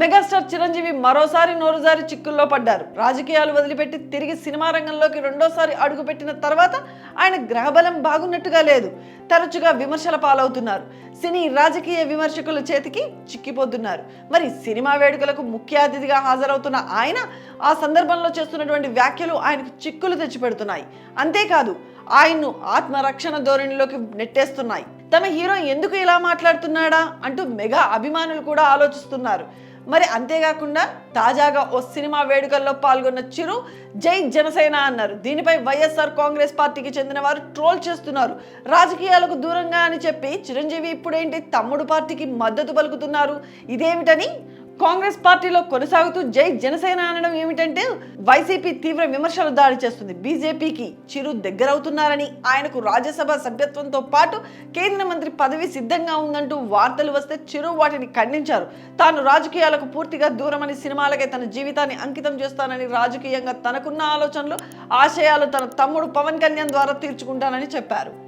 Megastar Chiranjeevi మరోసారి నోరుజారి చిక్కుల్లో పడ్డారు. రాజకీయాలు వదిలిపెట్టి తిరిగి సినిమా రంగంలోకి రెండోసారి అడుగుపెట్టిన తర్వాత ఆయన గ్రహబలం బాగున్నట్టుగా లేదు. తరచుగా విమర్శల పాలవుతున్నారు. సినీ రాజకీయ విమర్శకుల చేతికి చిక్కిపోతున్నారు. మరి సినిమా వేడుకలకు ముఖ్య అతిథిగా హాజరవుతున్న ఆయన ఆ సందర్భంలో చేస్తున్నటువంటి వ్యాఖ్యలు ఆయనకు చిక్కులు తెచ్చిపెడుతున్నాయి. అంతేకాదు ఆయన్ను ఆత్మరక్షణ ధోరణిలోకి నెట్టేస్తున్నాయి. తమ హీరో ఎందుకు ఇలా మాట్లాడుతున్నాడా అంటూ మెగా అభిమానులు కూడా ఆలోచిస్తున్నారు. మరి అంతేకాకుండా తాజాగా ఓ సినిమా వేడుకల్లో పాల్గొన్న చిరు జై జనసేన అన్నారు. దీనిపై వైఎస్ఆర్ కాంగ్రెస్ పార్టీకి చెందిన వారు ట్రోల్ చేస్తున్నారు. రాజకీయాలకు దూరంగా అని చెప్పి చిరంజీవి ఇప్పుడేంటి తమ్ముడు పార్టీకి మద్దతు పలుకుతున్నారు? ఇదేమిటని కాంగ్రెస్ పార్టీలో కొనసాగుతూ జై జనసేన అనడం ఏమిటంటే వైసీపీ తీవ్ర విమర్శలు దాడి చేస్తుంది. బీజేపీకి చిరు దగ్గరవుతున్నారని ఆయనకు రాజ్యసభ సభ్యత్వంతో పాటు కేంద్ర మంత్రి పదవి సిద్ధంగా ఉందంటూ వార్తలు వస్తే చిరు వాటిని ఖండించారు. తాను రాజకీయాలకు పూర్తిగా దూరమని సినిమాలకే తన జీవితాన్ని అంకితం చేస్తానని రాజకీయంగా తనకున్న ఆలోచనలు ఆశయాలు తన తమ్ముడు పవన్ కళ్యాణ్ ద్వారా తీర్చుకుంటానని చెప్పారు.